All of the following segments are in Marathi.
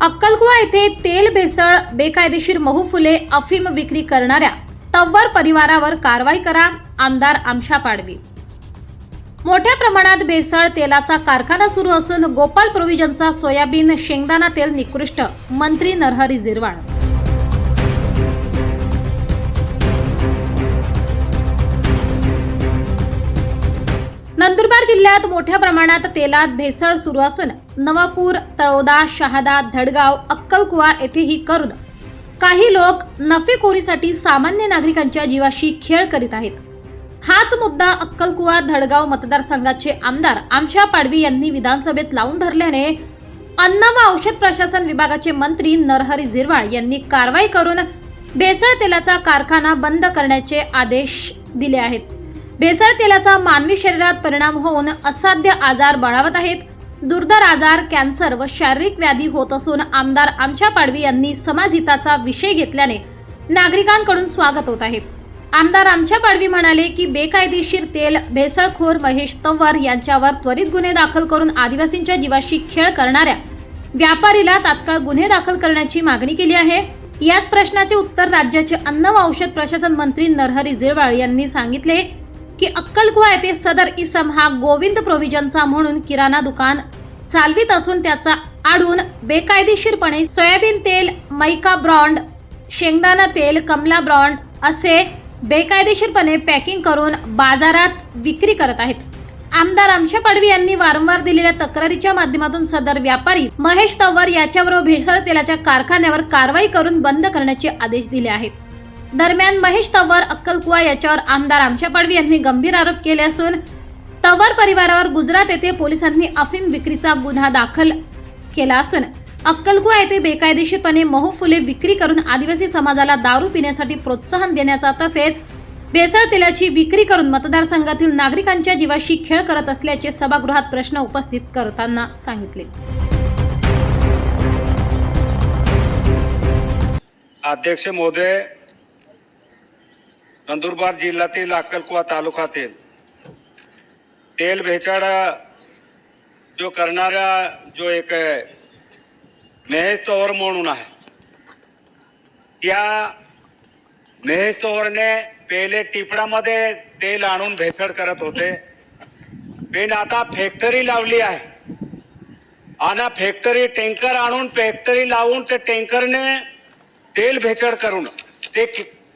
अक्कलकुवा येथे तेल भेसळ बेकायदेशीर महू फुले अफीम विक्री करणाऱ्या तव्वर परिवारावर कारवाई करा आमदार आमशा पाडवी. मोठ्या प्रमाणात भेसळ तेलाचा कारखाना सुरू असून गोपाल प्रोव्हिजनचा सोयाबीन शेंगदाणा तेल निकृष्ट मंत्री नरहरी झिरवाळ जिल्ह्यात मोठ्या प्रमाणात तेलात भेसळ सुरू असून नवापूर तळोदा शहादा धडगाव अक्कलकुवा येथेही करून काही लोक नफेखोरीसाठी सामान्य नागरिकांच्या जीवाशी खेळ करीत आहेत. हाच मुद्दा अक्कलकुवा धडगाव मतदारसंघाचे आमदार आमच्या पाडवी यांनी विधानसभेत लावून धरल्याने अन्न व औषध प्रशासन विभागाचे मंत्री नरहरी झिरवाळ यांनी कारवाई करून भेसळ तेलाचा कारखाना बंद करण्याचे आदेश दिले आहेत. भेसळ तेलाचा मानवी शरीरात परिणाम होऊन असाध्य आजार बळावत आहेत. दुर्धर आजार कॅन्सर व शारीरिक व्याधी होत असून आमदार आमच्या पाडवी यांनी समाजहिताचा विषय घेतल्याने नागरिकांकडून स्वागत होत आहे. आमदार आमच्या पाडवी म्हणाले की बेकायदेशीर तेल भेसळखोर महेश तंवर यांच्यावर त्वरित गुन्हे दाखल करून आदिवासींच्या जीवाशी खेळ करणाऱ्या व्यापारीला तात्काळ गुन्हे दाखल करण्याची मागणी केली आहे. याच प्रश्नाचे उत्तर राज्याचे अन्न व औषध प्रशासन मंत्री नरहरी झिरवाळ यांनी सांगितले. की अक्कलकुवा येथे सदर इसम हा गोविंद प्रोव्हिजनचा म्हणून किराणा दुकान चालवित असून त्याचा आडून बेकायदेशीरपणे सोयाबीन तेल मैका ब्रॉन्ड शेंगदाणा तेल कमला ब्रॉन्ड असे बेकायदेशीरपणे पॅकिंग करून बाजारात विक्री करत आहेत. आमदार आमशा पाडवी यांनी वारंवार दिलेल्या तक्रारीच्या माध्यमातून सदर व्यापारी महेश तवर याच्याबरोबर भेसळ तेलाच्या कारखान्यावर कारवाई करून बंद करण्याचे आदेश दिले आहेत. दरम्यान महेश तवर अक्कलकुवा याच्यावर आमदार आमच्या पाडवी यांनी गंभीर आरोप केले असून तवर परिवारावर गुजरात येथे पोलिसांनी अफीम विक्रीचा गुन्हा दाखल केला असून अक्कलकुवा येथे बेकायदेशीरपणे महू फुले विक्री करून आदिवासी समाजाला दारू पिण्यासाठी प्रोत्साहन देण्याचा तसेच भेसळ तेलाची विक्री करून मतदारसंघातील नागरिकांच्या जीवाशी खेळ करत असल्याचे सभागृहात प्रश्न उपस्थित करताना सांगितले. अध्यक्ष महोदय नंदुरबार जिल्ह्यातील अक्कलकुवा तालुक्यातील तेल भेचाड जो करणारा जो एक महेश तोहर म्हणून आहे. या महेश तोहरने पहिले टिपडामध्ये तेल आणून भेसळ करत होते. पण आता फॅक्टरी लावली आहे. आणि फॅक्टरी टँकर आणून फॅक्टरी लावून ते टँकरने तेल भेचड करून ते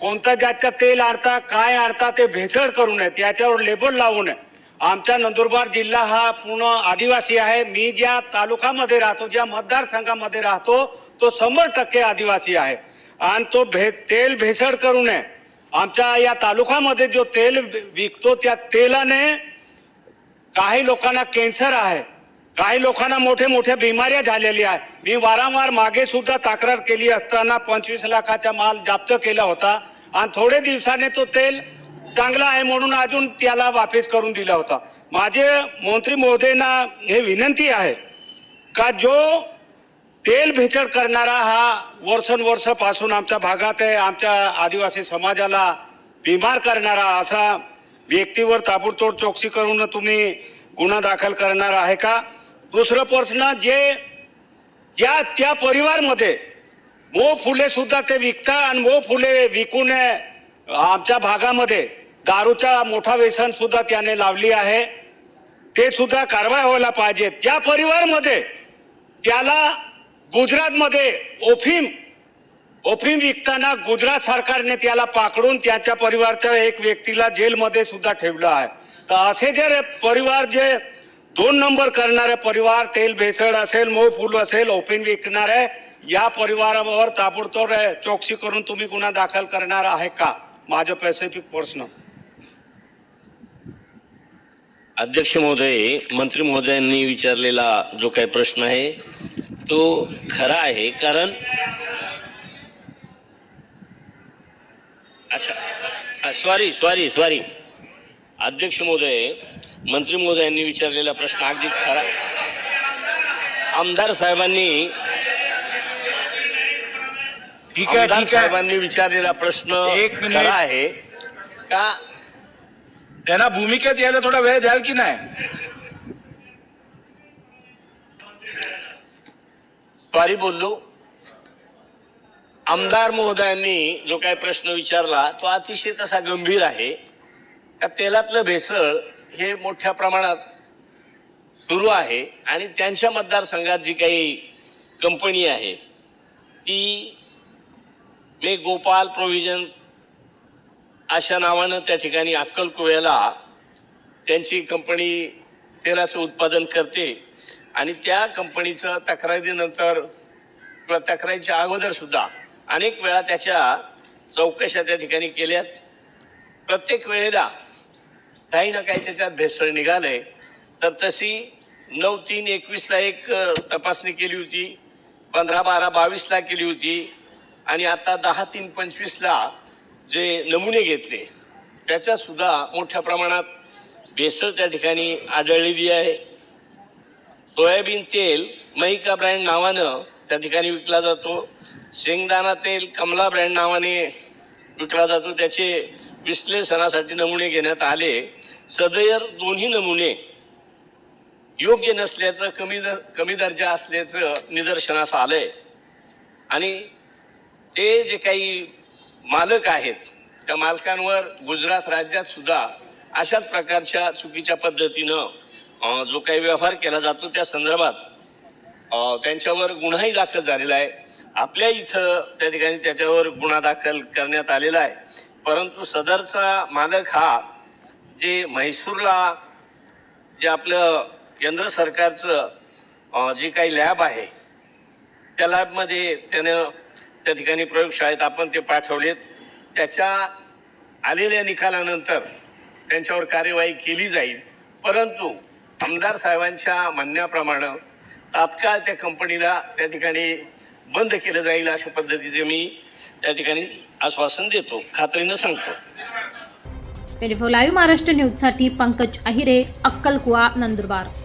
कोणता ज्याच्या तेल आणता काय आणता ते भेसळ करू नये त्याच्यावर लेबल लावू नये. आमचा नंदुरबार जिल्हा हा पूर्ण आदिवासी आहे. मी ज्या तालुकामध्ये राहतो ज्या मतदारसंघामध्ये राहतो तो शंभर टक्के आदिवासी आहे. आणि तो भे तेल भेसळ करू नये. आमच्या या तालुक्यामध्ये जो तेल विकतो त्या तेलाने काही लोकांना कॅन्सर आहे. काही लोकांना मोठे मोठ्या बिमाऱ्या झालेल्या आहेत मी वारंवार मागे सुद्धा तक्रार केली असताना पंचवीस लाखाचा माल जप्त केला होता. आणि थोडे दिवसाने तो तेल चांगला आहे म्हणून अजून त्याला वापस करून दिला होता. माझे मंत्री महोदयांना हे विनंती आहे का जो तेल भेसळ करणारा हा वर्षानुवर्षापासून आमच्या भागात आहे आमच्या आदिवासी समाजाला बिमार करणारा असा व्यक्तीवर ताबडतोब चौकशी करून तुम्ही गुन्हा दाखल करणार आहे का? दुसरं प्रश्न जे ज्या त्या परिवारमध्ये मो फुले सुद्धा ते विकतात आणि मो फुले विकून आमच्या भागामध्ये दारूचा मोठा व्यसन सुद्धा त्याने लावली आहे. ते सुद्धा कारवाई व्हायला पाहिजे. त्या परिवारमध्ये त्याला गुजरातमध्ये ओफीम ओफीम विकताना गुजरात सरकारने त्याला पाकडून त्याच्या परिवारच्या एक व्यक्तीला जेलमध्ये सुद्धा ठेवलं आहे. तर असे जे परिवार जे दोन नंबर करणारे परिवार तेल भेसळ असेल मो फुल असेल ओफीम विकणारे या परिवारावर ताबडतोब चौकशी करून तुम्ही गुन्हा दाखल करणार आहे का? माझ्या पॅसिफिक प्रश्न. अध्यक्ष महोदय मंत्री महोदयांनी विचारलेला जो काही प्रश्न आहे तो खरा आहे कारण अच्छा. सॉरी सॉरी सॉरी अध्यक्ष महोदय मंत्री महोदयांनी विचारलेला प्रश्न अगदी खरा. आमदार साहेबांनी ठीक आहे आमदार ठीक आहे. साहेबांनी विचारलेला प्रश्न एक मिनिट. खरा आहे. का त्यांना भूमिकेत यायला थोडा वेळ द्याल की नाही? सॉरी बोललो. आमदार महोदयांनी जो काही प्रश्न विचारला तो अतिशय तसा गंभीर आहे. का तेलातलं भेसळ हे मोठ्या प्रमाणात सुरू आहे आणि त्यांच्या मतदारसंघात जी काही कंपनी आहे ती गोपाल प्रोव्हिजन अशा नावानं त्या ठिकाणी अक्कलकुव्याला त्यांची कंपनी तेलाचं उत्पादन करते. आणि त्या कंपनीचं तक्रारीनंतर किंवा तक्रारीच्या अगोदर सुद्धा अनेक वेळा त्याच्या चौकशा त्या ठिकाणी केल्यात. प्रत्येक वेळेला काही ना काही त्याच्यात भेसळ निघालंय. तर तशी नऊ तीन एकवीसला एक तपासणी केली होती. पंधरा बारा बावीसला केली होती. आणि आता दहा तीन पंचवीसला जे नमुने घेतले त्याच्यात सुद्धा मोठ्या प्रमाणात भेसळ त्या ठिकाणी आढळलेली आहे. सोयाबीन तेल महिका ब्रँड नावानं त्या ठिकाणी विकला जातो. शेंगदाणा तेल कमला ब्रँड नावाने विकला जातो. त्याचे विश्लेषणासाठी नमुने घेण्यात आले. सदैर दोन्ही नमुने योग्य नसल्याचं कमी दर कमी दर्जा असल्याचं निदर्शनास आलंय. आणि ते जे काही मालक आहेत त्या मालकांवर गुजरात राज्यात सुद्धा अशाच प्रकारच्या चुकीच्या पद्धतीनं जो काही व्यवहार केला जातो त्या संदर्भात त्यांच्यावर गुन्हाही दाखल झालेला आहे. आपल्या इथं त्या ठिकाणी त्याच्यावर गुन्हा दाखल करण्यात आलेला आहे. परंतु सदरचा मालक हा जे म्हैसूरला जे आपलं केंद्र सरकारचं जे काही लॅब आहे त्या लॅबमध्ये त्यानं त्या ठिकाणी प्रयोगशाळेत आपण ते पाठवलेत. त्याच्या आलेल्या निकालानंतर त्यांच्यावर कार्यवाही केली जाईल. परंतु आमदार साहेबांच्या म्हणण्याप्रमाणे तात्काळ त्या कंपनीला त्या ठिकाणी बंद केलं जाईल अशा पद्धतीचे मी त्या ठिकाणी आश्वासन देतो. खात्रीनं सांगतो. ट्वेंटी लाईव्ह महाराष्ट्र न्यूजसाठी पंकज अहिरे अक्कलकुवा नंदुरबार.